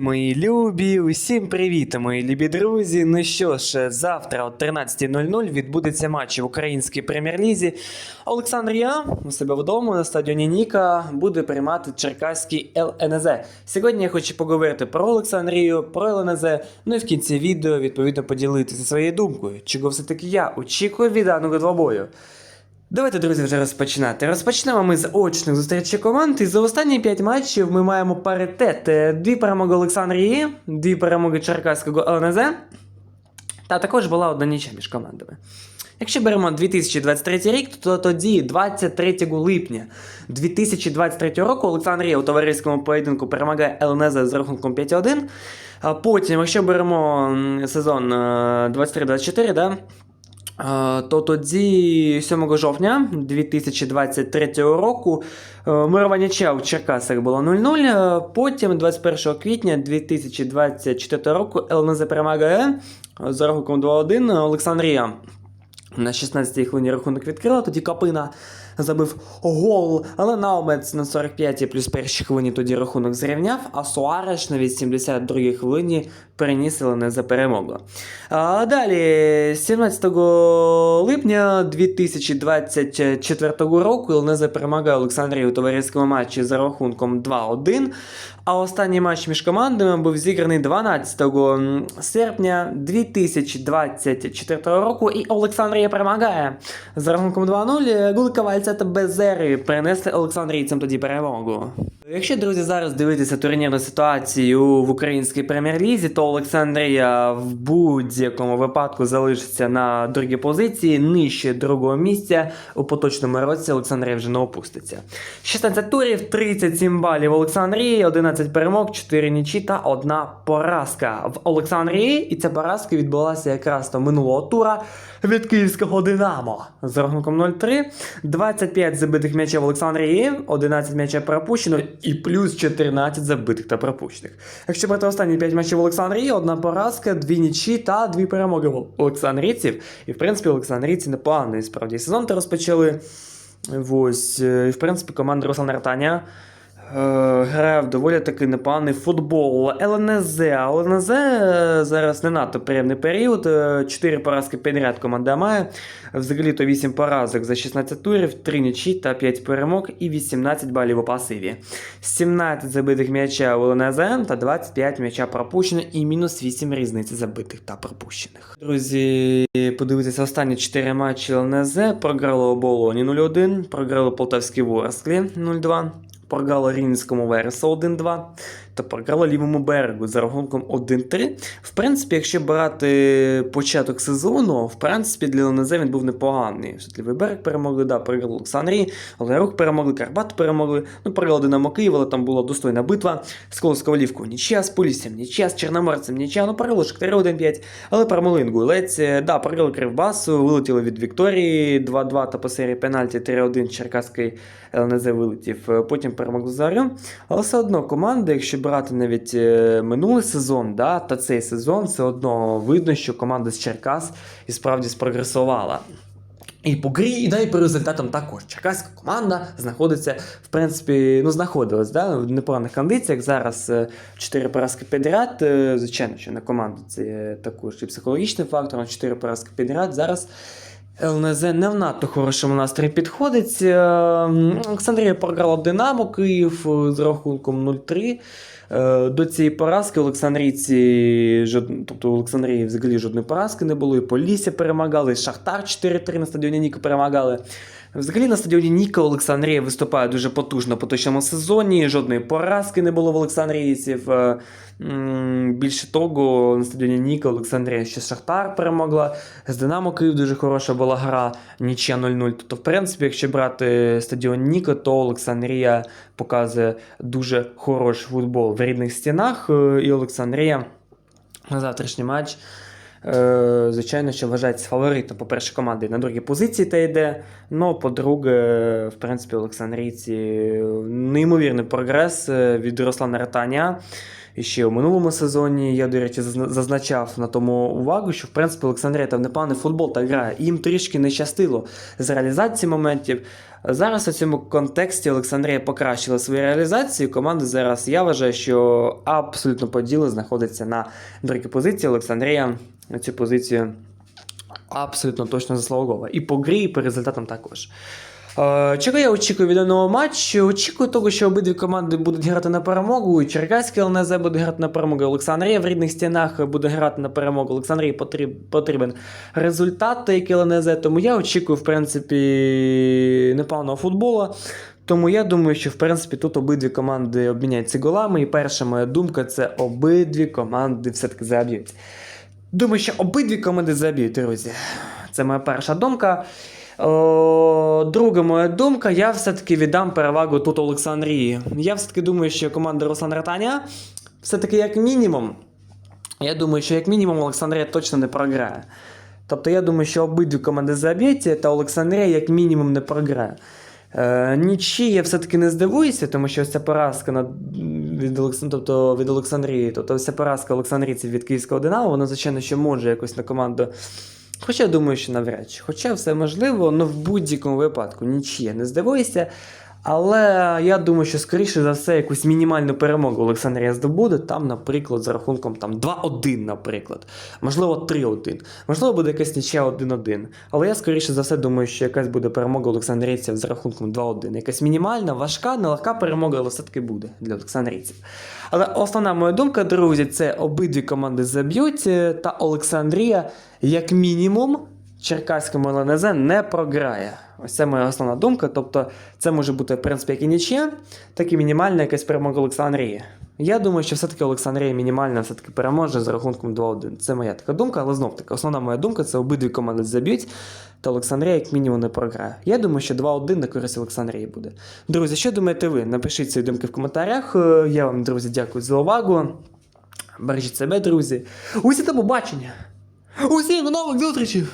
Мої любі, усім привіт, мої любі друзі. Ну що ж, завтра о 13.00 відбудеться матч в українській прем'єр-лізі. Олександр Я у себе вдома на стадіоні Ніка буде приймати Черкаський ЛНЗ. Сьогодні я хочу поговорити про Олександрію, про ЛНЗ. Ну і в кінці відео відповідно поділитися своєю думкою, чого все-таки я очікую від даного двобою. Давайте, друзі, вже розпочинати. Розпочнемо ми з очних зустрічей команд. І за останні 5 матчів ми маємо паритет. Е, Дві перемоги Олександрії, дві перемоги Черкаського ЛНЗ. Та також була одна нічя між командами. Якщо беремо 2023 рік, то тоді, 23 липня 2023 року, Олександрія у товариському поєдинку перемагає ЛНЗ з рахунком 5-1. А потім, якщо беремо сезон е, 23-24, да, Е, то тоді 7 жовтня 2023 року мирування Ча в Черкасах було 0-0. е, Потім 21 квітня 2024 року ЛНЗ перемагає е, за рахунком 2-1 Олександрія. На 16-й хвилині рахунок відкрила, тоді Капина забив гол, але Наумець на 45-й плюс першій хвилині тоді рахунок зрівняв, а Суареш на 82-й хвилині переніс ЛНЗ за перемогу. А далі, 17 липня 2024 року ЛНЗ перемагає Олександрію у товариському матчі за рахунком 2-1. А останній матч між командами був зіграний 12 серпня 2024 року, і Олександрія перемагає за рахунком 2-0. Гули Ковальця та Безери принесли Олександрійцям тоді перемогу. Якщо, друзі, зараз дивитися турнірну ситуацію в українській прем'єр-лізі, то Олександрія в будь-якому випадку залишиться на другій позиції, нижче другого місця. У поточному році Олександрія вже не опуститься. 16 турів, 37 балів Олександрії, 11 перемог, 4 нічі та 1 поразка в Олександрії. І ця поразка відбулася якраз то минулого тура від київського Динамо з рахунком 0-3. 25 забитих м'ячів в Олександрії, 11 м'ячів пропущено і плюс 14 забитих та пропущених. Якщо брати останні 5 матчів в Олександрії, одна поразка, дві нічі та дві перемоги в олександрійців. І в принципі олександрійці непоганий справді сезон то розпочали. Ось, е, в принципі, команда Руслана Ротаня е, грає в доволі таки непоганий футбол. ЛНЗ. ЛНЗ е, зараз не надто приємний період. 4 поразки підряд команда має. Взагалі то 8 поразок за 16 турів, 3 нічі та 5 перемог і 18 балів у пасиві. 17 забитих м'яча у ЛНЗ та 25 м'яча пропущено і мінус 8 різниці забитих та пропущених. Друзі, подивитися останні 4 матчі ЛНЗ. Програли оболоні 0-1, програли Полтавській Ворсклі 0-2. Програла Рівненському Вересу 1-2 та програла лівому берегу за рахунком 1-3. В принципі, якщо брати початок сезону, в принципі, для ЛНЗ він був непоганий. Лівий берег перемогли, да, програли Олександрії, але рух перемогли, Карпат перемогли, ну, програли Динамо Київ, але там була достойна битва. З Колосковалівкою нічия, з Поліссям нічия, з Чорноморцем нічия, ну програли Шахтарі 1-5, але перемогли Інгулець, да, програли Кривбасу, вилетіли від Вікторії 2-2 та по серії пенальті 3-1 Черкаський ЛНЗ вилетів, потім перемогли Зарю. Але все одно команда, якщо брати навіть е, минулий сезон, да, та цей сезон, все одно видно, що команда з Черкас і справді спрогресувала. І по грі, і і по результатам також. Черкаська команда знаходиться, в принципі, ну, знаходилась да, в непоганих кондиціях. Зараз 4 поразки підряд. Е, Звичайно, що на команду це також і психологічним фактором. 4 поразки підряд. Зараз ЛНЗ не в надто хорошому настрої підходить. Е, Олександрія програла Динамо Київ з рахунком 0-3. Е, До цієї поразки Олександрійці, тобто Олександрії взагалі жодної поразки не було. І Полісся перемагали, і Шахтар 4-3 на стадіоні Ніка перемагали. Взагалі на стадіоні Ніка Олександрія виступає дуже потужно по точному сезоні. Жодної поразки не було в Олександрійців. Е, Більше того, на стадіоні Ніка Олександрія ще Шахтар перемогла. З Динамо Київ дуже хороша була гра, нічия 0-0. Тобто, в принципі, якщо брати стадіон Ніка, то Олександрія показує дуже хороший футбол в рідних стінах. е, І Олександрія на завтрашній матч. Е, звичайно, що вважається фаворитом, по-перше, команди на другій позиції та йде. Ну, по-друге, в принципі, Олександрійці неймовірний прогрес е, від Руслана Ратаня. І ще у минулому сезоні я, до речі, зазначав на тому увагу, що в принципі Олександрія там непоганий футбол так грає. Їм трішки не щастило з реалізації моментів. Зараз у цьому контексті Олександрія покращила свою реалізацію. Команда зараз, я вважаю, що абсолютно по ділу знаходиться на другій позиції. Олександрія на цю позицію абсолютно точно заслуговує. І по грі, і по результатам також. Е, Чого я очікую від даного матчу? Очікую того, що обидві команди будуть грати на перемогу. Черкаський ЛНЗ буде грати на перемогу. Олександрія в рідних стінах буде грати на перемогу. Олександрії потріб, потрібен результат, як і ЛНЗ. Тому я очікую, в принципі, непоганого футболу. Тому я думаю, що в принципі тут обидві команди обміняються голами. І перша моя думка це обидві команди все-таки заб'ють. Думаю, що обидві команди заб'ють, друзі. Це моя перша думка. Друга моя думка, я все-таки віддам перевагу тут Олександрії. Я все-таки думаю, що команда Руслан Ратаня все-таки як мінімум. Я думаю, що як мінімум Олександрія точно не програє. Тобто я думаю, що обидві команди заб'ють, та Олександрія як мінімум не програє. Е, нічі я все-таки не здивуюся, тому що ця поразка над, від, Олекс... тобто від Олександрії, тобто ця поразка олександрійців від Київського Динамо, вона, звичайно, ще може якось на команду. Хоча думаю, що навряд чи. Хоча все можливо, але в будь-якому випадку нічия не здивуюся. Але я думаю, що скоріше за все якусь мінімальну перемогу Олександрія здобуде, там, наприклад, за рахунком там, 2-1, наприклад. Можливо, 3-1. Можливо, буде якась нічия 1-1. Але я скоріше за все думаю, що якась буде перемога олександрійців за рахунком 2-1. Якась мінімальна, важка, нелегка перемога, але все-таки буде для олександрійців. Але основна моя думка, друзі, це обидві команди заб'ють, е, та Олександрія, як мінімум, Черкаському ЛНЗ не програє. Ось це моя основна думка. Тобто, це може бути, в принципі, як і нічия, так і мінімальна якась перемога Олександрії. Я думаю, що все-таки Олександрія мінімальна все-таки переможе за рахунком 2-1. Це моя така думка, але знов таки, основна моя думка це обидві команди заб'ють, та Олександрія як мінімум не програє. Я думаю, що 2-1 на користь Олександрії буде. Друзі, що думаєте ви? Напишіть свої думки в коментарях. Е, Я вам, друзі, дякую за увагу. Бережіть себе, друзі. Усі до побачення! Усім нових зустрічей!